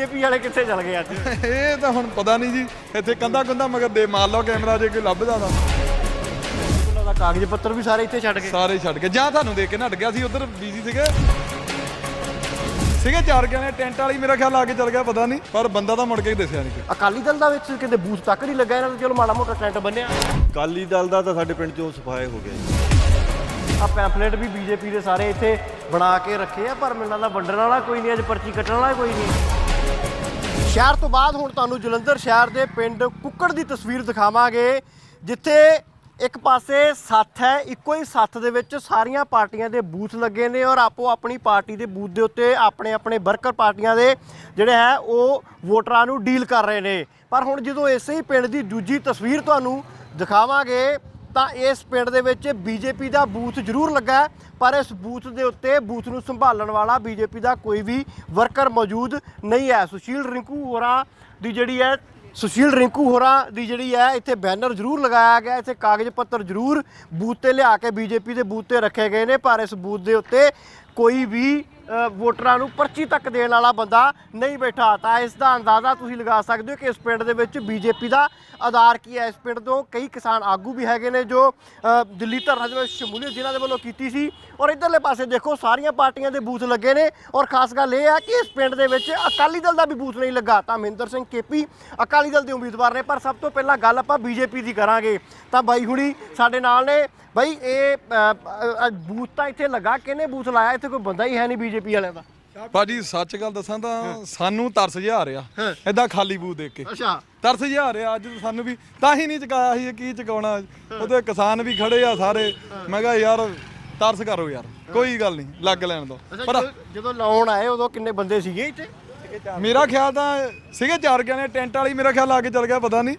BJP ਵਾਲੇ ਕਿੱਥੇ ਚਲ ਗਏ ਅੱਜ? ਇਹ ਤਾਂ ਹੁਣ ਪਤਾ ਨਹੀਂ ਜੀ। ਇੱਥੇ ਕੰਦਾ ਕੰਦਾ ਮਗਰ ਦੇ ਮਾਰ ਲਓ ਕੈਮਰਾ ਜੇ ਕੋਈ ਲੱਭਦਾ ਤਾਂ। ਉਹਨਾਂ ਦਾ ਕਾਗਜ਼ ਪੱਤਰ ਵੀ ਸਾਰੇ ਇੱਥੇ ਛੱਡ ਗਏ। ਸਾਰੇ ਛੱਡ ਕੇ ਜਾਂ ਤੁਹਾਨੂੰ ਦੇਖ ਕੇ ਨੱਟ ਗਿਆ ਸੀ ਉਧਰ ਬੀਜੀ ਸੀਗੇ। ਸੀਗੇ ਚਾਰ ਜਣੇ ਟੈਂਟ ਵਾਲੀ ਮੇਰਾ ਖਿਆਲ ਆ ਕੇ ਚੱਲ ਗਿਆ ਪਤਾ ਨਹੀਂ। ਪਰ ਬੰਦਾ ਤਾਂ ਮੁੜ ਕੇ ਹੀ ਦਿਸਿਆ ਨਹੀਂ ਅਕਾਲੀ ਦਲ ਦਾ ਵਿੱਚ ਕਿਤੇ ਬੂਥ ਤੱਕ ਨਹੀਂ ਲੱਗਾ ਇਹਨਾਂ ਦਾ ਚਲੋ ਮਾੜਾ ਮੋਟਾ ਟੈਂਟ ਬੰਨਿਆ। ਅਕਾਲੀ ਦਲ ਦਾ ਤਾਂ ਸਾਡੇ ਪਿੰਡ ਚੋਂ ਸਫਾਏ ਹੋ ਗਿਆ ਜੀ। ਆ ਪੈਂਫਲੇਟ ਵੀ ਬੀਜੇਪੀ ਦੇ ਸਾਰੇ ਇੱਥੇ ਬਣਾ ਕੇ ਰੱਖੇ ਆ ਪਰ ਮੈਨੂੰ ਲੱਗਦਾ ਵੰਡਣ ਵਾਲਾ ਕੋਈ ਨਹੀਂ ਅੱਜ ਪਰਚੀ ਕੱਟਣ ਵਾਲਾ ਕੋਈ ਨਹੀਂ। ਸ਼ਹਿਰ ਤੋਂ ਬਾਅਦ ਹੁਣ ਤੁਹਾਨੂੰ ਜਲੰਧਰ ਸ਼ਹਿਰ ਦੇ ਪਿੰਡ ਕੁੱਕੜ ਦੀ ਤਸਵੀਰ ਦਿਖਾਵਾਂਗੇ, ਜਿੱਥੇ ਇੱਕ ਪਾਸੇ ਸੱਥ ਹੈ, ਇੱਕੋ ਹੀ ਸੱਥ ਦੇ ਵਿੱਚ ਸਾਰੀਆਂ ਪਾਰਟੀਆਂ ਦੇ ਬੂਥ ਲੱਗੇ ਨੇ ਔਰ ਆਪੋ ਆਪਣੀ ਪਾਰਟੀ ਦੇ ਬੂਥ ਦੇ ਉੱਤੇ ਆਪਣੇ ਆਪਣੇ ਵਰਕਰ ਪਾਰਟੀਆਂ ਦੇ ਜਿਹੜੇ ਹੈ, ਉਹ ਵੋਟਰਾਂ ਨੂੰ ਡੀਲ ਕਰ ਰਹੇ ਨੇ। ਪਰ ਹੁਣ ਜਦੋਂ ਇਸੇ ਹੀ ਪਿੰਡ ਦੀ ਦੂਜੀ ਤਸਵੀਰ ਤੁਹਾਨੂੰ ਦਿਖਾਵਾਂਗੇ ਤਾਂ ਇਸ ਪਿੰਡ ਦੇ ਵਿੱਚ ਬੀਜੇਪੀ ਦਾ ਬੂਥ ਜ਼ਰੂਰ ਲੱਗਾ ਪਰ ਇਸ ਬੂਥ ਦੇ ਉੱਤੇ ਬੂਥ ਨੂੰ ਸੰਭਾਲਣ ਵਾਲਾ ਬੀਜੇਪੀ ਦਾ ਕੋਈ ਵੀ ਵਰਕਰ ਮੌਜੂਦ ਨਹੀਂ ਹੈ। ਸੁਸ਼ੀਲ ਰਿੰਕੂ ਹੋਰਾਂ ਦੀ ਜਿਹੜੀ ਹੈ, ਸੁਸ਼ੀਲ ਰਿੰਕੂ ਹੋਰਾਂ ਦੀ ਜਿਹੜੀ ਹੈ, ਇੱਥੇ ਬੈਨਰ ਜ਼ਰੂਰ ਲਗਾਇਆ ਗਿਆ, ਇੱਥੇ ਕਾਗਜ਼ ਪੱਤਰ ਜ਼ਰੂਰ ਬੂਥ ਤੇ ਲਿਆ ਕੇ ਬੀਜੇਪੀ ਦੇ ਬੂਥ ਤੇ ਰੱਖੇ ਗਏ ਨੇ, ਪਰ ਇਸ ਬੂਥ ਦੇ ਉੱਤੇ ਕੋਈ ਵੀ ਵੋਟਰਾਂ ਨੂੰ ਪਰਚੀ ਤੱਕ ਦੇਣ ਵਾਲਾ ਬੰਦਾ ਨਹੀਂ ਬੈਠਾ। ਤਾਂ ਇਸ ਦਾ ਅੰਦਾਜ਼ਾ ਤੁਸੀਂ ਲਗਾ ਸਕਦੇ ਹੋ ਕਿ ਇਸ ਪਿੰਡ ਦੇ ਵਿੱਚ ਬੀਜੇਪੀ ਦਾ ਆਧਾਰ ਕੀ ਹੈ? ਇਸ ਪਿੰਡ ਤੋਂ ਕਈ ਕਿਸਾਨ ਆਗੂ ਵੀ ਹੈਗੇ ਨੇ ਜੋ ਦਿੱਲੀ ਧਰਨਾ ਦੇ ਵਿੱਚ ਸ਼ਮੂਲੀਅਤ ਜਿਨ੍ਹਾਂ ਦੇ ਵੱਲੋਂ ਕੀਤੀ ਸੀ। ਔਰ ਇਧਰਲੇ ਪਾਸੇ ਦੇਖੋ, ਸਾਰੀਆਂ ਪਾਰਟੀਆਂ ਦੇ ਬੂਥ ਲੱਗੇ ਨੇ। ਔਰ ਖਾਸ ਗੱਲ ਇਹ ਹੈ ਕਿ ਇਸ ਪਿੰਡ ਦੇ ਵਿੱਚ ਅਕਾਲੀ ਦਲ ਦਾ ਵੀ ਬੂਥ ਨਹੀਂ ਲੱਗਾ। ਤਾਂ ਮਹਿੰਦਰ ਸਿੰਘ ਕੇਪੀ ਅਕਾਲੀ ਦਲ ਦੇ ਉਮੀਦਵਾਰ ਨੇ। ਪਰ ਸਭ ਤੋਂ ਪਹਿਲਾਂ ਗੱਲ ਆਪਾਂ ਬੀਜੇਪੀ ਦੀ ਕਰਾਂਗੇ। ਤਾਂ ਬਾਈ ਹੁਣੀ ਸਾਡੇ ਨਾਲ ਨੇ। ਬਾਈ ਇਹ ਬੂਥ ਤਾਂ ਇੱਥੇ ਲੱਗਾ ਕਿਹਨੇ ਬੂਥ ਲਾਇਆ? ਇੱਥੇ ਕੋਈ ਬੰਦਾ ਹੀ ਹੈ ਨਹੀਂ ਬੀਜੇਪੀ ਵਾਲਿਆਂ ਦਾ। ਭਾਜੀ ਸੱਚ ਗੱਲ ਦੱਸਾਂ ਤਾਂ ਸਾਨੂੰ ਤਰਸ ਜਿਹਾ ਆ ਰਿਹਾ। ਐਦਾਂ ਖਾਲੀ ਬੂਥ ਦੇਖ ਕੇ। ਅੱਛਾ। ਤਰਸ ਜਿਹਾ ਆ ਰਿਹਾ ਅੱਜ ਸਾਨੂੰ ਵੀ। ਤਾਂ ਹੀ ਨਹੀਂ ਚਕਾਇਆ ਸੀ ਕੀ ਚਕਾਉਣਾ? ਉਹਦੇ ਕਿਸਾਨ ਵੀ ਖੜੇ ਆ ਸਾਰੇ। ਮੈਂ ਕਿਹਾ ਯਾਰ ਤਰਸ ਕਰੋ ਯਾਰ। ਕੋਈ ਗੱਲ ਨਹੀਂ ਲੱਗ ਲੈਣ ਦੋ। ਪਰ ਜਦੋਂ- ਲਾਉਣ ਆਏ ਉਦੋਂ ਕਿੰਨੇ ਬੰਦੇ ਸੀਗੇ ਇੱਥੇ? ਮੇਰਾ ਖਿਆਲ ਤਾਂ ਸੀਗੇ ਚਾਰ ਜਣੇ। ਟੈਂਟ ਵਾਲੀ ਮੇਰਾ ਖਿਆਲ ਆ ਕੇ ਚੱਲ ਗਿਆ ਪਤਾ ਨਹੀਂ।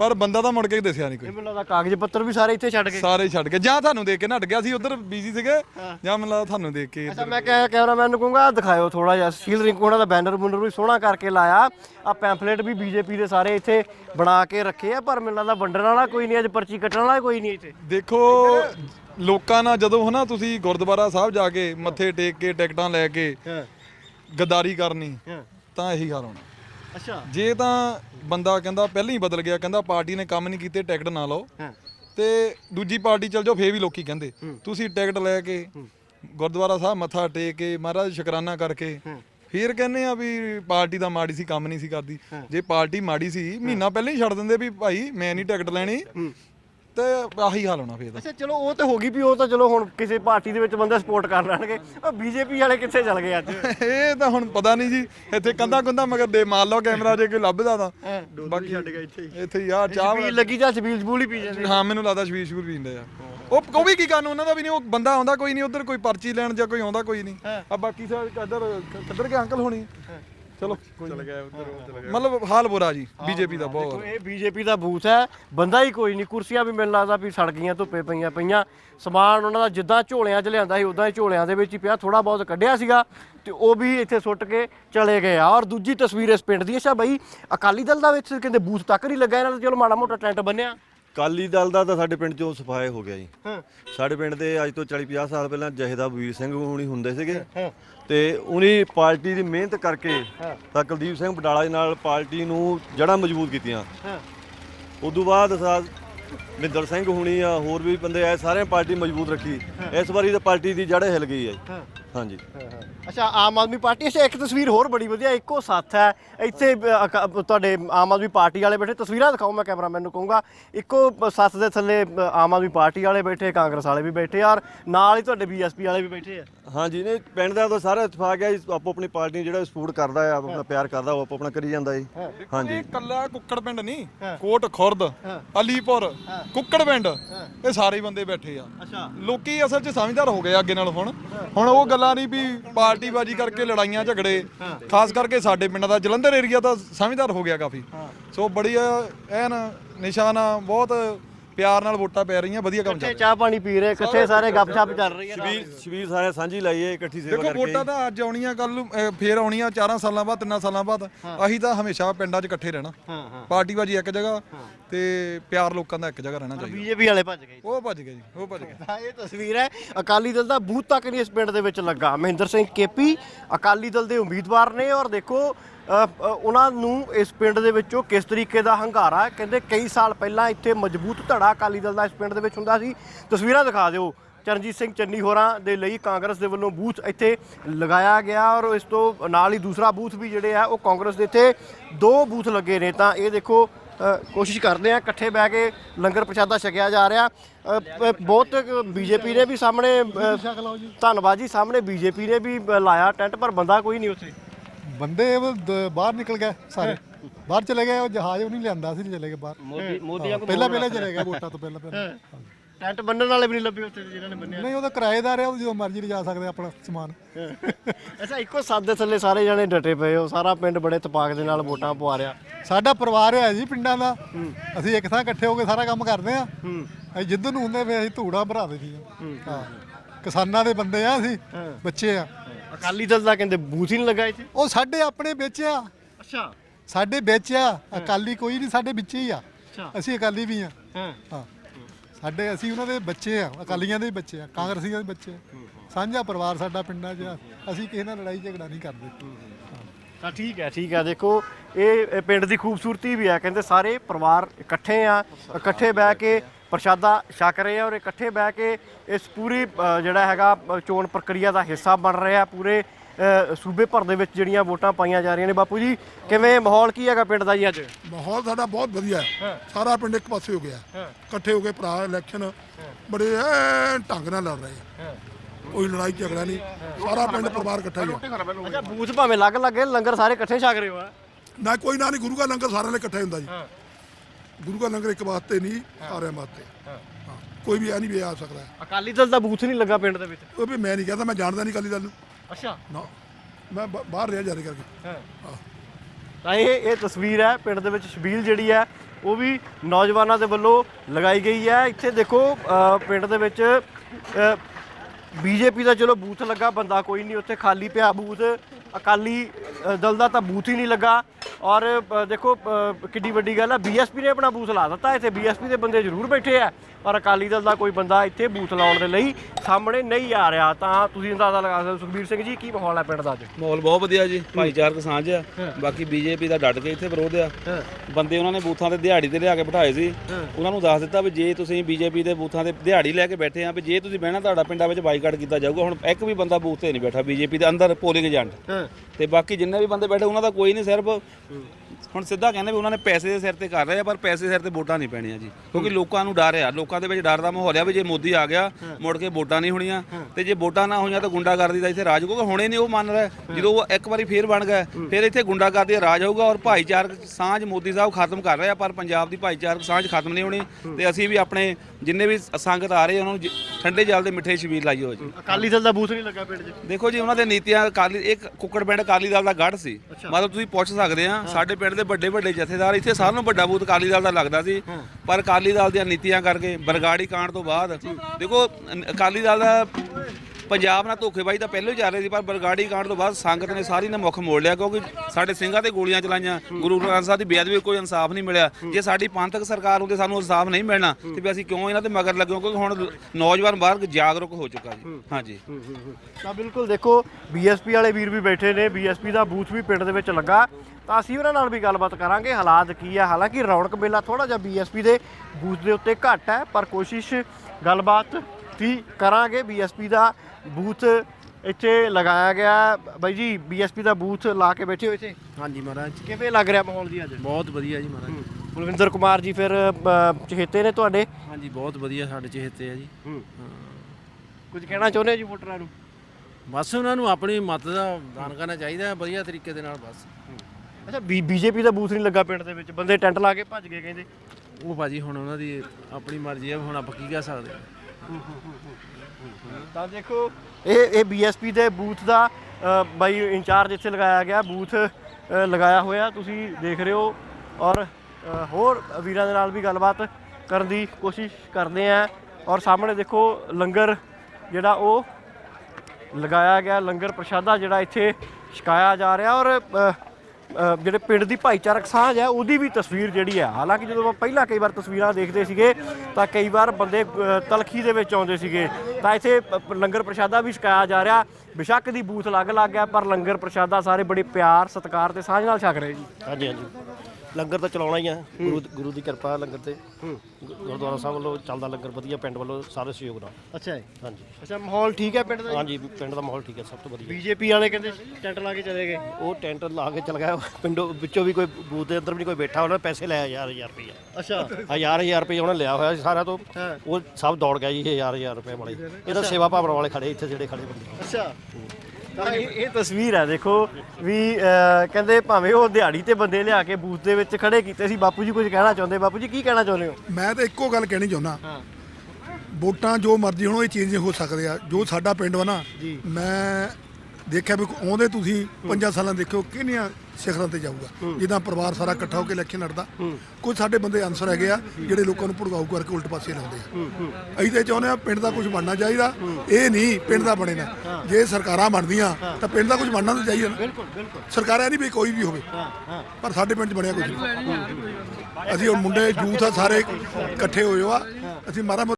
ਪਰ ਬੰਦਾ ਤਾਂ ਮੁੜ ਕੇ ਦਿਸਿਆ ਨਹੀਂ ਕੋਈ। ਮੈਨੂੰ ਲੱਗਦਾ ਕਾਗਜ਼ ਪੱਤਰ ਵੀ ਸਾਰੇ ਇੱਥੇ ਛੱਡ ਗਏ। ਸਾਰੇ ਛੱਡ ਕੇ ਜਾਂ ਤੁਹਾਨੂੰ ਦੇਖ ਕੇ ਨੱਟ ਗਿਆ ਸੀ ਉਧਰ ਬੀਜੀ ਸੀਗੇ। ਜਾਂ ਮੈਨੂੰ ਲੱਗਦਾ ਤੁਹਾਨੂੰ ਦੇਖ ਕੇ ਅੱਛਾ ਮੈਂ ਕਹਿ ਕੈਮਰਾਮੈਨ ਨੂੰ ਕਹੂੰਗਾ ਦਿਖਾਇਓ ਥੋੜਾ ਜਿਹਾ। ਸ਼ੀਲ ਰਿੰਕੂ ਉਹਨਾਂ ਦਾ ਬੈਨਰ ਬੁਨਰ ਵੀ ਸੋਹਣਾ ਕਰਕੇ ਲਾਇਆ। ਆ ਪੈਂਫਲੇਟ ਵੀ ਬੀਜੇਪੀ ਦੇ ਸਾਰੇ ਇੱਥੇ ਬਣਾ ਕੇ ਰੱਖੇ ਆ ਪਰ ਮੈਨੂੰ ਲੱਗਦਾ ਵੰਡਣ ਵਾਲਾ ਕੋਈ ਨਹੀਂ ਅੱਜ ਪਰਚੀ ਕੱਟਣ ਵਾਲਾ ਕੋਈ ਨਹੀਂ ਇੱਥੇ। ਦੇਖੋ ਲੋਕਾਂ ਨਾਲ ਜਦੋਂ ਹਨਾ ਤੁਸੀਂ ਗੁਰਦੁਆਰਾ ਸਾਹਿਬ ਜਾ ਕੇ ਮੱਥੇ ਟੇਕ ਕੇ ਟਿਕਟਾਂ ਲੈ ਕੇ ਗਦਾਰੀ ਕਰਨੀ ਤਾਂ ਇਹੀ ਹਾਲ ਹੋਣਾ। ਅੱਛਾ। ਜੇ ਤਾਂ ਬੰਦਾ ਕਹਿੰਦਾ ਪਹਿਲਾਂ ਹੀ ਬਦਲ ਗਿਆ ਕਹਿੰਦਾ ਪਾਰਟੀ ਨੇ ਕੰਮ ਨਹੀਂ ਕੀਤੇ ਟਿਕਟ ਨਾ ਲਾਓ। ਤੇ ਦੂਜੀ ਪਾਰਟੀ ਚਲ ਜਾਓ ਫੇਰ ਵੀ ਲੋਕੀ ਕਹਿੰਦੇ। ਤੁਸੀਂ ਟਿਕਟ ਲੈ ਕੇ ਗੁਰਦੁਆਰਾ ਸਾਹਿਬ ਮੱਥਾ ਟੇਕ ਕੇ ਮਹਾਰਾਜ ਸ਼ੁਕਰਾਨਾ ਕਰਕੇ ਫਿਰ ਕਹਿੰਦੇ ਆ ਵੀ ਪਾਰਟੀ ਦਾ ਮਾੜੀ ਸੀ ਕੰਮ ਨਹੀਂ ਸੀ ਕਰਦੀ। ਜੇ ਪਾਰਟੀ ਮਾੜੀ ਸੀ ਮਹੀਨਾ ਪਹਿਲਾਂ ਹੀ ਛੱਡ ਦਿੰਦੇ ਵੀ ਭਾਈ ਮੈਂ ਨਹੀਂ ਟਿਕਟ ਲੈਣੀ। ਤੇ ਆਹੀ ਹਾਲ ਹੋਣਾ ਫੇਰ ਅੱਛਾ ਚਲੋ ਉਹ ਤੇ ਹੋ ਗਈ ਵੀ ਉਹ ਤਾਂ ਚਲੋ ਹੁਣ ਕਿਸੇ ਪਾਰਟੀ ਦੇ ਵਿੱਚ ਬੰਦੇ ਸਪੋਰਟ ਕਰ ਲੈਣਗੇ। ਉਹ ਬੀਜੇਪੀ ਵਾਲੇ ਕਿੱਥੇ ਚਲ ਗਏ ਅੱਜ? ਇਹ ਤਾਂ ਹੁਣ ਪਤਾ ਨਹੀਂ ਜੀ ਇੱਥੇ ਕੰਦਾ ਕੰਦਾ ਮਗਰ ਦੇ ਮਾਰ ਲਓ ਕੈਮਰਾ ਜੇ ਕੋਈ ਲੱਭਦਾ ਤਾਂ। ਬਾਕੀ ਛੱਡ ਗਏ ਇੱਥੇ ਹੀ। ਇੱਥੇ ਯਾਰ ਚਾਹ ਛਬੀਲ ਲੱਗੀ ਜਾਂ ਛਬੀਲ ਛਬੂਲ ਹੀ ਪੀ ਜਾਂਦੇ। ਹਾਂ ਮੈਨੂੰ ਲੱਗਦਾ ਸ਼ਵੀਰ ਸ਼ਵੀਰ ਪੀਂਦੇ ਆ। ਉਹ ਉਹ ਵੀ ਕੀ ਕਰਨ ਉਹਨਾਂ ਦਾ ਵੀ ਨਹੀਂ ਉਹ ਬੰਦਾ ਆਉਂਦਾ ਕੋਈ ਨਹੀਂ ਉਧਰ ਕੋਈ ਪਰਚੀ ਲੈਣ ਜਾਂ ਕੋਈ ਆਉਂਦਾ ਕੋਈ ਨਹੀਂ। ਆ ਬਾਕੀ ਸਾਰੇ ਇੱਧਰ ਕਿੱਧਰ ਕੇ ਅੰਕਲ ਹੋਣੀ? ਚਲੋ। ਚਲ ਗਿਆ ਉਧਰ ਮਤਲਬ ਹਾਲ ਬੁਰਾ ਜੀ ਬੀਜੇਪੀ ਦਾ ਬਹੁਤ। ਇਹ ਬੀਜੇਪੀ ਦਾ ਬੂਥ ਹੈ ਬੰਦਾ ਹੀ ਕੋਈ ਨਹੀਂ ਕੁਰਸੀਆਂ ਵੀ ਮੈਨੂੰ ਲੱਗਦਾ ਵੀ ਸੜ ਗਈਆਂ ਧੁੱਪੇ ਪਈਆਂ ਪਈਆਂ। ਸਮਾਨ ਉਹਨਾਂ ਦਾ ਜਿੱਦਾਂ ਝੋਲਿਆਂ 'ਚ ਲਿਆਂਦਾ ਸੀ ਉਦਾਂ ਹੀ ਝੋਲਿਆਂ ਦੇ ਵਿੱਚ ਹੀ ਪਿਆ ਥੋੜਾ ਬਹੁਤ ਕੱਢਿਆ ਸੀਗਾ ਤੇ ਉਹ ਵੀ ਇੱਥੇ ਸੁੱਟ ਕੇ ਚਲੇ ਗਏ ਆ। ਔਰ ਦੂਜੀ ਤਸਵੀਰ ਇਸ ਪਿੰਡ ਦੀ ਅੱਛਾ ਬਈ ਅਕਾਲੀ ਦਲ ਦਾ ਵਿੱਚ ਕਹਿੰਦੇ ਬੂਥ ਤੱਕ ਨਹੀਂ ਲੱਗਾ ਇਹਨਾਂ ਦਾ ਚਲੋ ਮਾੜਾ ਮੋਟਾ ਟੈਂਟ ਬੰਨਿਆ। ਅਕਾਲੀ ਦਲ ਦਾ ਤਾਂ ਸਾਡੇ ਪਿੰਡ ਚੋਂ ਸਫਾਏ ਹੋ ਗਿਆ ਜੀ। ਹਾਂ। ਸਾਡੇ ਪਿੰਡ ਦੇ ਅੱਜ ਤੋਂ 40 50 ਸਾਲ ਪਹਿਲਾਂ ਜਹੇਦਾ ਵੀਰ ਸਿੰਘ ਹੁਣੀ ਹੁੰਦੇ ਸੀਗੇ। ਹਾਂ। ਤੇ ਉਨੀ ਪਾਰਟੀ ਦੀ ਮਿਹਨਤ ਕਰਕੇ ਤਾਂ ਕੁਲਦੀਪ ਸਿੰਘ ਬਡਾਲਾ ਦੇ ਨਾਲ ਪਾਰਟੀ ਨੂੰ ਜੜ੍ਹਾਂ ਮਜ਼ਬੂਤ ਕੀਤੀਆਂ। ਹਾਂ। ਉਦੋਂ ਬਾਅਦ ਸਾ ਮਿੰਦਰ ਸਿੰਘ ਹੁਣੀ ਆ ਹੋਰ ਵੀ ਬੰਦੇ ਆਏ ਸਾਰਿਆਂ ਪਾਰਟੀ ਮਜ਼ਬੂਤ ਰੱਖੀ। ਇਸ ਵਾਰੀ ਤਾਂ ਪਾਰਟੀ ਦੀ ਜੜ੍ਹ ਹਿਲ ਗਈ। ਹਾਂ। ਹਾਂਜੀ। ਅੱਛਾ ਆਮ ਆਦਮੀ ਪਾਰਟੀ ਅੱਛਾ ਇੱਕ ਤਸਵੀਰ ਹੋਰ ਬੜੀ ਵਧੀਆ ਇੱਕੋ ਸਾਥ ਹੈ। ਇੱਥੇ ਅ, ਅਕਾ- ਤੁਹਾਡੇ ਆਮ ਆਦਮੀ ਪਾਰਟੀ ਵਾਲੇ ਬੈਠੇ ਤਸਵੀਰਾਂ ਦਿਖਾਓ ਮੈਂ ਕੈਮਰਾਮੈਨ ਨੂੰ ਕਹੂੰਗਾ। ਇੱਕੋ ਸਾਥ ਦੇ ਥੱਲੇ ਅ, ਆਮ ਆਦਮੀ ਪਾਰਟੀ ਵਾਲੇ ਬੈਠੇ ਕਾਂਗਰਸ ਵਾਲੇ ਵੀ ਬੈਠੇ ਯਾਰ ਨਾਲ ਹੀ ਤੁਹਾਡੇ ਬੀਐਸਪੀ ਵਾਲੇ ਵੀ ਬੈਠੇ ਆ। ਹਾਂਜੀ ਨੇ ਪਿੰਡ ਦਾ ਤਾਂ ਸਾਰਾ ਇਤਫਾਕ ਹੈ ਜੀ, ਆਪੋ ਆਪਣੀ ਪਾਰਟੀ ਨੂੰ ਜਿਹੜਾ ਸਪੋਰਟ ਕਰਦਾ ਹੈ ਆਪਣਾ ਪਿਆਰ ਕਰਦਾ ਉਹ ਆਪੋ ਆਪਣਾ ਕਰੀ ਜਾਂਦਾ ਜੀ। ਹਾਂਜੀ। ਇਹ ਕੱਲਾ ਕੁੱਕੜ ਪਿੰਡ ਨਹੀਂ ਕੋਟ ਖੁਰਦ ਅਲੀਪੁਰ ਕੁੱਕੜ ਪਿੰਡ ਇਹ ਸਾਰੇ ਹੀ ਬੰਦੇ ਬੈਠੇ ਆ। ਅੱਛਾ। ਲੋਕੀ ਅਸਲ 'ਚ ਸਮਝਦਾਰ ਹੋ ਗਏ ਆ ਅੱਗੇ ਨਾਲ ਹੁਣ। ਹੁਣ ਉਹ ਗੱਲਾਂ ਨਹੀਂ ਵੀ ਪਾਰਟੀ ਬਾਜੀ ਕਰਕੇ ਲੜਾਈਆਂ ਝਗੜੇ। ਖਾਸ ਕਰਕੇ ਸਾਡੇ ਪਿੰਡ ਦਾ ਜਲੰਧਰ ਏਰੀਆ ਤਾਂ ਸਮਝਦਾਰ ਹੋ ਗਿਆ ਕਾਫੀ। ਸੋ ਬੜੀ ਐਨ ਨਿਸ਼ਾਨਾ ਬਹੁਤ ਪਿਆਰ ਨਾਲ ਵੋਟਾਂ ਪੈ ਰਹੀਆਂ ਵਧੀਆ ਕੰਮ ਚੱਲ ਕਿੱਥੇ ਰਿਹਾ। ਚਾਹ ਪਾਣੀ ਪੀ ਰਹੇ ਕਿੱਥੇ ਸਾਰੇ ਗੱਪਸ਼ਪ ਚੱਲ ਰਹੀ ਹੈ। ਸ਼ਬੀਰ ਸ਼ਬੀਰ ਸਾਰੇ ਸਾਂਝੀ ਲਾਈਏ ਇਕੱਠੀ ਸੇਵਾ ਦੇਖੋ ਕਰਕੇ। ਵੋਟਾਂ ਤਾਂ ਅੱਜ ਆਉਣੀਆਂ ਕੱਲ ਫੇਰ ਆਉਣੀਆਂ 4 ਸਾਲਾਂ ਬਾਅਦ 3 ਸਾਲਾਂ ਬਾਅਦ। ਅਸੀਂ ਤਾਂ ਹਮੇਸ਼ਾ ਪਿੰਡਾਂ 'ਚ ਇਕੱਠੇ ਰਹਿਣਾ। ਹਾਂ ਹਾਂ। ਪਾਰਟੀ ਬਾਜੀ ਇੱਕ ਜਗ੍ਹਾ ਤੇ ਪਿਆਰ ਲੋਕਾਂ ਦਾ ਇੱਕ ਜਗ੍ਹਾ ਰਹਿਣਾ ਚਾਹੀਦਾ। ਬੀਜੇਪੀ ਵਾਲੇ ਭੱਜ ਗਏ ਉਹ ਭੱਜ ਗਏ ਜੀ ਉਹ ਭੱਜ ਗਏ। ਹਾਂ ਇਹ ਤਸਵੀਰ ਹੈ ਅਕਾਲੀ ਦਲ ਦਾ ਬੂਥ ਤੱਕ ਨਹੀਂ ਇਸ ਪਿੰਡ ਦੇ ਵਿੱਚ ਲੱਗਾ। ਮਹਿੰਦਰ ਸਿੰਘ ਕੇਪੀ ਅਕਾਲੀ ਦਲ ਦੇ ਉਮੀਦਵਾਰ ਨੇ ਔਰ ਦੇਖੋ ਉਹਨਾਂ ਨੂੰ ਇਸ ਪਿੰਡ ਦੇ ਵਿੱਚੋਂ ਕਿਸ ਤਰੀਕੇ ਦਾ ਹੰਗਾਰਾ ਹੈ। ਕਹਿੰਦੇ ਕਈ ਸਾਲ ਪਹਿਲਾਂ ਇੱਥੇ ਮਜ਼ਬੂਤ ਧੜਾ ਅਕਾਲੀ ਦਲ ਦਾ ਇਸ ਪਿੰਡ ਦੇ ਵਿੱਚ ਹੁੰਦਾ ਸੀ। ਤਸਵੀਰਾਂ ਦਿਖਾ ਦਿਓ। ਚਰਨਜੀਤ ਸਿੰਘ ਚੰਨੀ ਹੋਰਾਂ ਦੇ ਲਈ ਕਾਂਗਰਸ ਦੇ ਵੱਲੋਂ ਬੂਥ ਇੱਥੇ ਲਗਾਇਆ ਗਿਆ ਔਰ ਇਸ ਤੋਂ ਨਾਲ ਹੀ ਦੂਸਰਾ ਬੂਥ ਵੀ ਜਿਹੜੇ ਆ ਉਹ ਕਾਂਗਰਸ ਦੇ ਇੱਥੇ ਦੋ ਬੂਥ ਲੱਗੇ ਨੇ। ਤਾਂ ਇਹ ਦੇਖੋ ਕੋਸ਼ਿਸ਼ ਕਰਦੇ ਆ ਇਕੱਠੇ ਬਹਿ ਕੇ ਲੰਗਰ ਪ੍ਰਸ਼ਾਦਾ ਛਕਿਆ ਜਾ ਰਿਹਾ। ਅ, ਪ- ਬਹੁਤ ਬੀਜੇਪੀ ਨੇ ਵੀ ਸਾਹਮਣੇ ਧੰਨਵਾਦ ਜੀ ਸਾਹਮਣੇ ਬੀਜੇਪੀ ਨੇ ਵੀ ਲਾਇਆ ਟੈਂਟ ਪਰ ਬੰਦਾ ਕੋਈ ਨਹੀਂ ਉੱਥੇ। ਬੰਦੇ ਉਹ ਦ- ਬਾਹਰ ਨਿਕਲ ਗਏ ਸਾਰੇ। ਬਾਹਰ ਚਲੇ ਗਏ ਉਹ ਜਹਾਜ਼ ਉਹ ਨਹੀਂ ਲਿਆਂਦਾ ਸੀ ਚਲੇ ਗਏ ਬਾਹਰ। ਮੋਦੀ ਮੋਦੀ ਹਾਂ, ਪਹਿਲਾਂ ਪਹਿਲਾਂ ਚਲੇ ਗਏ ਵੋਟਾਂ ਤੋਂ ਪਹਿਲਾਂ ਪਹਿਲਾਂ। ਟੈਂਟ ਬੰਨਣ ਵਾਲੇ ਵੀ ਨਹੀਂ ਲੱਭੇ ਉੱਥੇ ਜਿਨ੍ਹਾਂ ਨੇ ਬੰਨਿਆ। ਨਹੀਂ ਉਹਦਾ ਕਿਰਾਏਦਾਰ ਹੈ ਉਹ ਜਦੋਂ ਮਰਜ਼ੀ ਲਿਜਾ ਸਕਦੇ ਆਪਣਾ ਸਮਾਨ। ਅੱਛਾ ਇੱਕੋ ਸੱਦ ਦੇ ਥੱਲੇ ਸਾਰੇ ਜਣੇ ਡਟੇ ਪਏ ਹੋ ਸਾਰਾ ਪਿੰਡ ਬੜੇ ਤਪਾਕ ਦੇ ਨਾਲ ਵੋਟਾਂ ਪਵਾ ਰਿਹਾ। ਸਾਡਾ ਪਰਿਵਾਰ ਹੈ ਜੀ ਪਿੰਡਾਂ ਦਾ। ਅਸੀਂ ਇੱਕ ਥਾਂ ਇਕੱਠੇ ਹੋ ਕੇ ਸਾਰਾ ਕੰਮ ਕਰਦੇ ਆ ਹੂੰ। ਅਸੀਂ ਜਿੱਧਰ ਨੂੰ ਹੁੰਦੇ ਵੇ ਅਸੀਂ ਧੂੜਾ ਭਰਾ ਦੇਦੀ ਹਾਂ। ਕਿਸਾਨਾਂ ਦੇ ਬੰਦੇ ਆ ਅਸੀਂ ਬੱਚੇ ਆ। ਅਕਾਲੀ ਦਲ ਦਾ ਕਹਿੰਦੇ ਬੂਥ ਹੀ ਨਹੀਂ ਲੱਗਾ ਇੱਥੇ। ਉਹ ਸਾਡੇ ਆਪਣੇ ਵਿੱਚ ਆ। ਅੱਛਾ। ਸਾਡੇ ਵਿੱਚ ਆ। ਅਕਾਲੀ ਕੋਈ ਨਹੀਂ ਸਾਡੇ ਵਿੱਚ ਹੀ ਆ। ਅੱਛਾ। ਅਸੀਂ ਅਕਾਲੀ ਵੀ ਆ। ਹਾਂ। ਹਾਂ। ਸਾਡੇ ਅਸੀਂ ਉਹਨਾਂ ਦੇ ਬੱਚੇ ਆ। ਅਕਾਲੀਆਂ ਦੇ ਬੱਚੇ ਆ। ਕਾਂਗਰਸੀਆਂ ਦੇ ਬੱਚੇ ਆ। ਸਾਂਝਾ ਪਰਿਵਾਰ ਸਾਡਾ ਪਿੰਡਾਂ 'ਚ ਆ। ਅਸੀਂ ਕਿਸੇ ਨਾਲ ਲੜਾਈ ਝਗੜਾ ਨਹੀਂ ਕਰਦੇ। ਤਾਂ ਠੀਕ ਹੈ ਠੀਕ ਹੈ। ਦੇਖੋ ਇਹ ਇਹ ਪਿੰਡ ਦੀ ਖੂਬਸੂਰਤੀ ਵੀ ਹੈ ਕਹਿੰਦੇ ਸਾਰੇ ਪਰਿਵਾਰ ਇਕੱਠੇ ਆ। ਇਕੱਠੇ ਬਹਿ ਕੇ ਪ੍ਰਸ਼ਾਦਾ ਛਕ ਰਹੇ ਆ ਔਰ ਇਕੱਠੇ ਬਹਿ ਕੇ ਇਸ ਪੂਰੀ ਜਿਹੜਾ ਹੈਗਾ ਚੋਣ ਪ੍ਰਕਿਰਿਆ ਦਾ ਹਿੱਸਾ ਬਣ ਰਹੇ ਆ ਪੂਰੇ ਸੂਬੇ ਭਰ ਦੇ ਵਿੱਚ ਜਿਹੜੀਆਂ ਵੋਟਾਂ ਪਾਈਆਂ ਜਾ ਰਹੀਆਂ ਨੇ। ਬਾਪੂ ਜੀ ਕਿਵੇਂ ਮਾਹੌਲ ਕੀ ਹੈਗਾ ਪਿੰਡ ਦਾ ਜੀ ਅੱਜ? ਮਾਹੌਲ ਸਾਡਾ ਬਹੁਤ ਵਧੀਆ ਹੈ। ਸਾਰਾ ਪਿੰਡ ਇੱਕ ਪਾਸੇ ਹੋ ਗਿਆ। ਇਕੱਠੇ ਹੋ ਕੇ ਭਰਾ ਇਲੈਕਸ਼ਨ ਬੜੇ ਢੰਗ ਨਾਲ ਲੜ ਰਹੇ ਆ। ਕੋਈ ਲੜਾਈ ਝਗੜਾ ਨਹੀਂ। ਸਾਰਾ ਪਿੰਡ ਪਰਿਵਾਰ ਇਕੱਠਾ ਹੀ ਅੱਛਾ ਬੂਥ ਭਾਵੇਂ ਅਲੱਗ ਲੱਗੇ ਲੰਗਰ ਸਾਰੇ ਇਕੱਠੇ ਛਕ ਰਹੇ ਹੋ ਆ ਨਾ ਕੋਈ ਨਾ ਨਹੀਂ ਗੁਰੂ ਦਾ ਲੰਗਰ ਸਾਰਿਆਂ ਲਈ ਇਕੱਠਾ ਹੀ ਹੁੰਦਾ ਜੀ। ਗੁਰੂ ਦਾ ਲੰਗਰ ਇੱਕ ਵਾਸਤੇ ਨਹੀਂ ਸਾਰਿਆਂ ਵਾਸਤੇ। ਹਾਂ। ਕੋਈ ਵੀ ਇਹ ਨਹੀਂ ਵੀ ਆ ਸਕਦਾ। ਅਕਾਲੀ ਦਲ ਦਾ ਬੂਥ ਨਹੀਂ ਲੱਗਾ ਪਿੰਡ ਦੇ ਵਿੱਚ? ਉਹ ਵੀ ਮੈਂ ਨਹੀਂ ਕਹਿੰਦਾ ਮੈਂ ਜਾਣਦਾ ਨਹੀਂ ਕਾਲੀ ਦਲ ਨੂੰ। ਅੱਛਾ। ਨਾ ਮੈਂ ਬ- ਬਾਹਰ ਰਿਹਾ ਜਾਰੇ ਕਰਕੇ। ਤਾਂ ਇਹ ਇਹ ਤਸਵੀਰ ਹੈ ਪਿੰਡ ਦੇ ਵਿੱਚ ਛਬੀਲ ਜਿਹੜੀ ਹੈ ਉਹ ਵੀ ਨੌਜਵਾਨਾਂ ਦੇ ਵੱਲੋਂ ਲਗਾਈ ਗਈ ਹੈ। ਇੱਥੇ ਦੇਖੋ ਅ, ਪਿੰਡ ਦੇ ਵਿੱਚ ਬੀਜੇਪੀ ਦਾ ਚਲੋ ਬੂਥ ਲੱਗਾ ਬੰਦਾ ਕੋਈ ਨਹੀਂ ਉੱਥੇ ਖਾਲੀ ਪਿਆ ਬੂਥ। ਅਕਾਲੀ ਅ, ਦਲ ਦਾ ਤਾਂ ਬੂਥ ਹੀ ਨਹੀਂ ਲੱਗਾ। ਔਰ ਦੇਖੋ ਕਿੱਡੀ ਵੱਡੀ ਗੱਲ ਹੈ ਬੀਐਸਪੀ ਨੇ ਆਪਣਾ ਬੂਥ ਲਾ ਦਿੱਤਾ ਇੱਥੇ ਬੀਐਸਪੀ ਦੇ ਬੰਦੇ ਜ਼ਰੂਰ ਬੈਠੇ ਆ। ਪਰ ਅਕਾਲੀ ਦਲ ਦਾ ਕੋਈ ਬੰਦਾ ਇੱਥੇ ਬੂਥ ਲਾਉਣ ਦੇ ਲਈ ਸਾਹਮਣੇ ਨਹੀਂ ਆ ਰਿਹਾ। ਤਾਂ ਤੁਸੀਂ ਅੰਦਾਜ਼ਾ ਲਗਾ ਸਕਦੇ ਸੁਖਬੀਰ ਸਿੰਘ ਜੀ ਕੀ ਮਾਹੌਲ ਹੈ ਪਿੰਡ ਦਾ ਅੱਜ? ਮਾਹੌਲ ਬਹੁਤ ਵਧੀਆ ਜੀ ਭਾਈਚਾਰਕ ਸਾਂਝ ਆ। ਬਾਕੀ ਬੀਜੇਪੀ ਦਾ ਡਟ ਕੇ ਇੱਥੇ ਵਿਰੋਧ ਆ। ਬੰਦੇ ਉਹਨਾਂ ਨੇ ਬੂਥਾਂ ਤੇ ਦਿਹਾੜੀ ਤੇ ਲਿਆ ਕੇ ਬਿਠਾਏ ਸੀ। ਉਹਨਾਂ ਨੂੰ ਦੱਸ ਦਿੱਤਾ ਵੀ ਜੇ ਤੁਸੀਂ ਬੀਜੇਪੀ ਦੇ ਬੂਥਾਂ ਤੇ ਦਿਹਾੜੀ ਲੈ ਕੇ ਬੈਠੇ ਆ ਵੀ ਜੇ ਤੁਸੀਂ ਬਹਿਣਾ ਤੁਹਾਡਾ ਪਿੰਡਾਂ ਵਿੱਚ ਬਾਈਕਾਟ ਕੀਤਾ ਜਾਊਗਾ। ਹੁਣ ਇੱਕ ਵੀ ਬੰਦਾ ਬੂਥ ਤੇ ਨਹੀਂ ਬੈਠਾ ਬੀਜੇਪੀ ਦੇ ਅੰਦਰ ਪੋਲਿੰਗ ਏਜੰਟ। ਤੇ ਬਾਕੀ ਜਿੰਨੇ ਵੀ ਬੰਦੇ ਬੈਠੇ ਉਹਨਾਂ ਦਾ ਕੋਈ ਨਹੀਂ ਸਿਰਫ through ਹੁਣ ਸਿੱਧਾ ਕਹਿੰਦੇ ਵੀ ਉਹਨਾਂ ਨੇ ਪੈਸੇ ਦੇ ਸਿਰ ਤੇ ਕਰ ਰਹੇ ਆ ਪਰ ਪੈਸੇ ਦੇ ਸਿਰ ਤੇ ਵੋਟਾਂ ਨਹੀਂ ਪੈਣੀਆਂ ਜੀ। ਕਿਉਂਕਿ ਲੋਕਾਂ ਨੂੰ ਡਰ ਆ ਲੋਕਾਂ ਦੇ ਵਿੱਚ ਡਰ ਦਾ ਮਾਹੌਲ ਆ ਵੀ ਜੇ ਮੋਦੀ ਆ ਗਿਆ ਮੁੜ ਕੇ ਵੋਟਾਂ ਨਹੀਂ ਹੋਣੀਆਂ। ਤੇ ਜੇ ਵੋਟਾਂ ਨਾ ਹੋਈਆਂ ਤਾਂ ਗੁੰਡਾਗਰਦੀ ਦਾ ਇੱਥੇ ਰਾਜ ਹੋਊਗਾ ਹੁਣੇ ਨਹੀਂ ਉਹ ਮੰਨ ਰਿਹਾ। ਜਦੋਂ ਉਹ ਇੱਕ ਵਾਰੀ ਫੇਰ ਬਣ ਗਿਆ ਫਿਰ ਇੱਥੇ ਗੁੰਡਾਗਰਦੀ ਦਾ ਰਾਜ ਹੋਊਗਾ ਔਰ ਭਾਈਚਾਰਕ ਸਾਂਝ ਮੋਦੀ ਸਾਹਿਬ ਖਤਮ ਕਰ ਰਹੇ ਆ ਪਰ ਪੰਜਾਬ ਦੀ ਭਾਈਚਾਰਕ ਸਾਂਝ ਖਤਮ ਨਹੀਂ ਹੋਣੀ। ਤੇ ਅਸੀਂ ਵੀ ਆਪਣੇ ਜਿੰਨੇ ਵੀ ਸੰਗਤ ਆ ਰਹੇ ਉਹਨਾਂ ਨੂੰ ਠੰਡੇ ਜਲ ਦੇ ਮਿੱਠੇ ਛਬੀਲ ਲਾਈ ਹੋ ਜੀ। ਅਕਾਲੀ ਦਲ ਦਾ ਬੂਥ ਨਹੀਂ ਲੱਗਾ ਪਿੰਡ 'ਚ? ਦੇਖੋ ਜੀ ਉਹਨਾਂ ਦੇ ਨੀਤੀਆਂ ਅਕਾਲੀ ਇੱਕ ਕੁੱਕੜ ਪਿੰਡ ਅਕਾਲੀ ਦਲ ਦਾ ਗੜ੍ਹ ਸੀ। ਮਤਲਬ ਤੁਸੀਂ ਪੁੱਛ ਸਕਦੇ ਆ ਸਾਡੇ ਪਿੰਡ ਦੇ ਵੱਡੇ ਵੱਡੇ ਜਥੇਦਾਰ ਇੱਥੇ ਸਾਰਿਆਂ ਨੂੰ ਵੱਡਾ ਬੂਥ ਅਕਾਲੀ ਦਲ ਦਾ ਲੱਗਦਾ ਸੀ। ਪਰ ਅਕਾਲੀ ਦਲ ਦੀਆਂ ਨੀਤੀਆਂ ਕਰਕੇ ਬਰਗਾੜੀ ਕਾਂਡ ਤੋਂ ਬਾਅਦ ਦੇਖੋ ਅਕਾਲੀ ਦਲ ਦਾ ਪੰਜਾਬ ਨਾਲ ਧੋਖੇਬਾਜ਼ੀ ਤਾਂ ਪਹਿਲਾਂ ਹੀ ਚੱਲ ਰਹੀ ਸੀ, ਪਰ ਬਰਗਾੜੀ ਕਾਂਡ ਤੋਂ ਬਾਅਦ ਸੰਗਤ ਨੇ ਸਾਰੀ ਨੇ ਮੁੱਖ ਮੋੜ ਲਿਆ, ਕਿਉਂਕਿ ਸਾਡੇ ਸਿੰਘਾਂ ਤੇ ਗੋਲੀਆਂ ਚਲਾਈਆਂ, ਗੁਰੂ ਗ੍ਰੰਥ ਸਾਹਿਬ ਦੀ ਬੇਅਦਬੀ ਕੋਈ ਇਨਸਾਫ ਨਹੀਂ ਮਿਲਿਆ। ਜੇ ਸਾਡੀ ਪੰਥਕ ਸਰਕਾਰ ਹੁੰਦੇ, ਸਾਨੂੰ ਇਨਸਾਫ ਨਹੀਂ ਮਿਲਣਾ, ਤੇ ਵੀ ਅਸੀਂ ਕਿਉਂ ਇਹਨਾਂ ਤੇ ਮਗਰ ਲੱਗੇ ਕਿਉਂਕਿ ਹੁਣ ਨੌਜਵਾਨ ਬਾਹਰ ਜਾਗਰੂਕ ਹੋ ਚੁੱਕਾ ਜੀ। ਹਾਂਜੀ। ਤਾਂ ਬਿਲਕੁਲ ਦੇਖੋ, ਬੀਐਸਪੀ ਵਾਲੇ ਵੀਰ ਵੀ ਬੈਠੇ ਨੇ, ਬੀਐਸਪੀ ਦਾ ਬੂਥ ਵੀ ਪਿੰਡ ਦੇ ਵਿੱਚ ਲੱਗਾ। ਤਾਂ ਅਸੀਂ ਉਹਨਾਂ ਨਾਲ ਵੀ ਗੱਲਬਾਤ ਕਰਾਂਗੇ, ਹਾਲਾਤ ਕੀ ਆ? ਹਾਲਾਂਕਿ ਰੌਣਕ ਮੇਲਾ ਥੋੜਾ ਜਿਹਾ ਬੀਐਸਪੀ ਦੇ ਬੂਥ ਦੇ ਉੱਤੇ ਘੱਟ ਹੈ, ਪਰ ਕੋਸ਼ਿਸ਼ ਗੱਲਬਾਤ ਵੀ ਕਰਾਂਗੇ। ਬੀਐਸਪੀ ਦਾ ਬੂਥ ਇੱਥੇ ਲਗਾਇਆ ਗਿਆ। ਬਾਈ ਜੀ ਬੀਐਸਪੀ ਦਾ ਬੂਥ ਲਾ ਕੇ ਬੈਠੇ ਹੋਏ ਇੱਥੇ? ਹਾਂਜੀ ਮਹਾਰਾਜ। ਕਿਵੇਂ ਲੱਗ ਰਿਹਾ ਮਾਹੌਲ ਜੀ ਅੱਜ? ਬਹੁਤ ਵਧੀਆ ਜੀ ਮਹਾਰਾਜ। ਬਲਵਿੰਦਰ ਕੁਮਾਰ ਜੀ ਫਿਰ ਅ, ਚਹੇਤੇ ਨੇ ਤੁਹਾਡੇ? ਹਾਂਜੀ ਬਹੁਤ ਵਧੀਆ ਸਾਡੇ ਚਹੇਤੇ ਆ ਜੀ। ਕੁਝ ਕਹਿਣਾ ਚਾਹੁੰਦੇ ਹੋ ਜੀ ਵੋਟਰਾਂ ਨੂੰ? ਬਸ ਉਹਨਾਂ ਨੂੰ ਆਪਣੀ ਮਤ ਦਾ ਦਾਨ ਕਰਨਾ ਚਾਹੀਦਾ ਹੈ ਵਧੀਆ ਤਰੀਕੇ ਦੇ ਨਾਲ ਬਸ। ਅੱਛਾ ਬੀਜੇਪੀ ਦਾ ਬੂਥ ਨਹੀਂ ਲੱਗਾ ਪਿੰਡ ਦੇ ਵਿੱਚ। ਬੰਦੇ ਟੈਂਟ ਲਾ ਕੇ ਭੱਜ ਗਏ ਕਹਿੰਦੇ। ਉਹ ਭਾਜੀ ਹੁਣ ਉਹਨਾਂ ਦੀ ਆਪਣੀ ਮਰਜ਼ੀ ਹੈ ਹੁਣ ਆਪਾਂ ਕੀ ਕਹਿ ਸਕਦੇ ਹਾਂ। ਤਾਂ ਦੇਖੋ ਇਹ ਇਹ ਬੀਐਸਪੀ ਦੇ ਬੂਥ ਦਾ ਬਾਈ ਇੰਚਾਰਜ ਇੱਥੇ ਲਗਾਇਆ ਗਿਆ, ਬੂਥ ਲਗਾਇਆ ਹੋਇਆ, ਤੁਸੀਂ ਦੇਖ ਰਹੇ ਹੋ। ਔਰ ਹੋਰ ਵੀਰਾਂ ਦੇ ਨਾਲ ਵੀ ਗੱਲਬਾਤ ਕਰਨ ਦੀ ਕੋਸ਼ਿਸ਼ ਕਰਦੇ ਆਂ। ਔਰ ਸਾਹਮਣੇ ਦੇਖੋ ਲੰਗਰ ਜਿਹੜਾ ਉਹ ਲਗਾਇਆ ਗਿਆ, ਲੰਗਰ ਪ੍ਰਸ਼ਾਦਾ ਜਿਹੜਾ ਇੱਥੇ ਛਕਾਇਆ ਜਾ ਰਿਹਾ। ਔਰ ਜਿਹੜੇ ਪਿੰਡ ਦੀ ਭਾਈਚਾਰਕ ਸਾਂਝ ਹੈ, ਉਹਦੀ ਵੀ ਤਸਵੀਰ ਜਿਹੜੀ ਹੈ। ਹਾਲਾਂਕਿ ਜਦੋਂ ਆਪਾਂ ਪਹਿਲਾਂ ਕਈ ਵਾਰ ਤਸਵੀਰਾਂ ਦੇਖਦੇ ਸੀਗੇ, ਤਾਂ ਕਈ ਵਾਰ ਬੰਦੇ ਤਲਖੀ ਦੇ ਵਿੱਚ ਆਉਂਦੇ ਸੀਗੇ। ਤਾਂ ਇੱਥੇ ਲੰਗਰ ਪ੍ਰਸ਼ਾਦਾ ਵੀ ਛਕਾਇਆ ਜਾ ਰਿਹਾ। ਬਿਸ਼ੱਕ ਦੀ ਬੂਥ ਅਲੱਗ-ਅਲੱਗ ਹੈ ਪਰ ਲੰਗਰ ਪ੍ਰਸ਼ਾਦਾ ਸਾਰੇ ਬੜੇ ਪਿਆਰ ਸਤਿਕਾਰ ਤੇ ਸਾਂਝ ਨਾਲ ਛਕ ਰਹੇ ਜੀ। ਹਾਂਜੀ ਹਾਂਜੀ। ਲੰਗਰ ਤਾਂ ਚਲਾਉਣਾ ਹੀ ਆ। ਗੁਰੂ ਗੁਰੂ ਦੀ ਕਿਰਪਾ ਲੰਗਰ ਤੇ। ਗੁਰਦੁਆਰਾ ਸਾਹਿਬ ਵੱਲੋਂ ਚੱਲਦਾ ਲੰਗਰ ਵਧੀਆ ਪਿੰਡ ਵੱਲੋਂ ਸਾਰੇ ਸਹਿਯੋਗ ਨਾਲ। ਅੱਛਾ ਜੀ। ਹਾਂਜੀ। ਅੱਛਾ ਮਾਹੌਲ ਠੀਕ ਹੈ ਪਿੰਡ ਦਾ ਹਾਂਜੀ ਪਿੰਡ ਦਾ ਮਾਹੌਲ ਠੀਕ ਹੈ ਸਭ ਤੋਂ ਵਧੀਆ। ਬੀਜੇਪੀ ਵਾਲੇ ਕਹਿੰਦੇ ਟੈਂਟ ਲਾ ਕੇ ਚਲੇ ਗਏ। ਉਹ ਟੈਂਟ ਲਾ ਕੇ ਚਲ ਗਿਆ ਪਿੰਡੋਂ ਵਿੱਚੋਂ ਵੀ ਕੋਈ ਬੂਥ ਦੇ ਅੰਦਰ ਵੀ ਕੋਈ ਬੈਠਾ ਉਹਨਾਂ ਪੈਸੇ ਲਿਆ ਹਜ਼ਾਰ ਹਜ਼ਾਰ ਰੁਪਈਆ। ਅੱਛਾ। ਹਜ਼ਾਰ ਹਜ਼ਾਰ ਰੁਪਏ ਉਹਨਾਂ ਨੇ ਲਿਆ ਹੋਇਆ ਸੀ ਸਾਰਿਆਂ ਤੋਂ। ਉਹ ਸਭ ਦੌੜ ਗਿਆ ਜੀ ਇਹ ਹਜ਼ਾਰ ਹਜ਼ਾਰ ਰੁਪਏ ਵਾਲੇ। ਇਹ ਤਾਂ ਸੇਵਾ ਭਾਵਨਾ ਵਾਲੇ ਖੜੇ ਇੱਥੇ ਜਿਹੜੇ ਖੜੇ ਬੰਦੇ। ਅੱਛਾ। ਤਾਂ ਇਹ ਇਹ ਤਸਵੀਰ ਹੈ ਦੇਖੋ ਵੀ ਕਹਿੰਦੇ ਭਾਵੇਂ ਉਹ ਦਿਹਾੜੀ ਤੇ ਬੰਦੇ ਲਿਆ ਕੇ ਬੂਥ ਦੇ ਵਿੱਚ ਖੜੇ ਕੀਤੇ ਸੀ ਬਾਪੂ ਜੀ ਕੁਝ ਕਹਿਣਾ ਚਾਹੁੰਦੇ? ਬਾਪੂ ਜੀ ਕੀ ਕਹਿਣਾ ਚਾਹੁੰਦੇ ਹੋ? ਮੈਂ ਤਾਂ ਇੱਕੋ ਗੱਲ ਕਹਿਣੀ ਚਾਹੁੰਦਾ। ਵੋਟਾਂ ਜੋ ਮਰਜ਼ੀ ਹੁਣ ਇਹ ਚੇਂਜ ਹੋ ਸਕਦੇ ਆ। ਜੋ ਸਾਡਾ ਪਿੰਡ ਵਾ ਨਾ ਮੈਂ ਦੇਖਿਆ ਵੀ ਆਉਂਦੇ ਤੁਸੀਂ ਪੰਜਾਂ ਸਾਲਾਂ ਦੇਖਿਓ ਕਿੰਨੀਆਂ ਸਿਖਰਾਂ ਤੇ ਜਾਊਗਾ। ਜਿੱਦਾਂ ਪਰਿਵਾਰ ਸਾਰਾ ਇਕੱਠਾ ਹੋ ਕੇ ਇਲੈਕਸ਼ਨ ਲੜਦਾ। ਕੁਝ ਸਾਡੇ ਬੰਦੇ ਅਨਸਰ ਹੈਗੇ ਆ ਜਿਹੜੇ ਲੋਕਾਂ ਨੂੰ ਭੜਕਾਊ ਕਰਕੇ ਉਲਟ ਪਾਸੇ ਲਾਉਂਦੇ ਆ। ਅਸੀਂ ਤੇ ਚਾਹੁੰਦੇ ਆ ਪਿੰਡ ਦਾ ਕੁਝ ਬਣਨਾ ਚਾਹੀਦਾ। ਇਹ ਨਹੀਂ ਪਿੰਡ ਦਾ ਬਣੇ ਨਾ ਜੇ ਸਰਕਾਰਾਂ ਬਣਦੀਆਂ ਤਾਂ ਪਿੰਡ ਦਾ ਕੁਝ ਬਣਨਾ ਤਾਂ ਚਾਹੀਦਾ ਬਿਲਕੁਲ ਬਿਲਕੁਲ। ਸਰਕਾਰਾਂ ਨਹੀਂ ਵੀ ਕੋਈ ਵੀ ਹੋਵੇ। ਪਰ ਸਾਡੇ ਪਿੰਡ 'ਚ ਬਣਿਆ ਕੁਝ ਅਸੀਂ ਹੁਣ ਮੁੰਡੇ ਯੂਥ ਆ ਸਾਰੇ ਇਕੱਠੇ ਹੋਏ ਆ। ਅਸੀਂ ਮਾਰਾ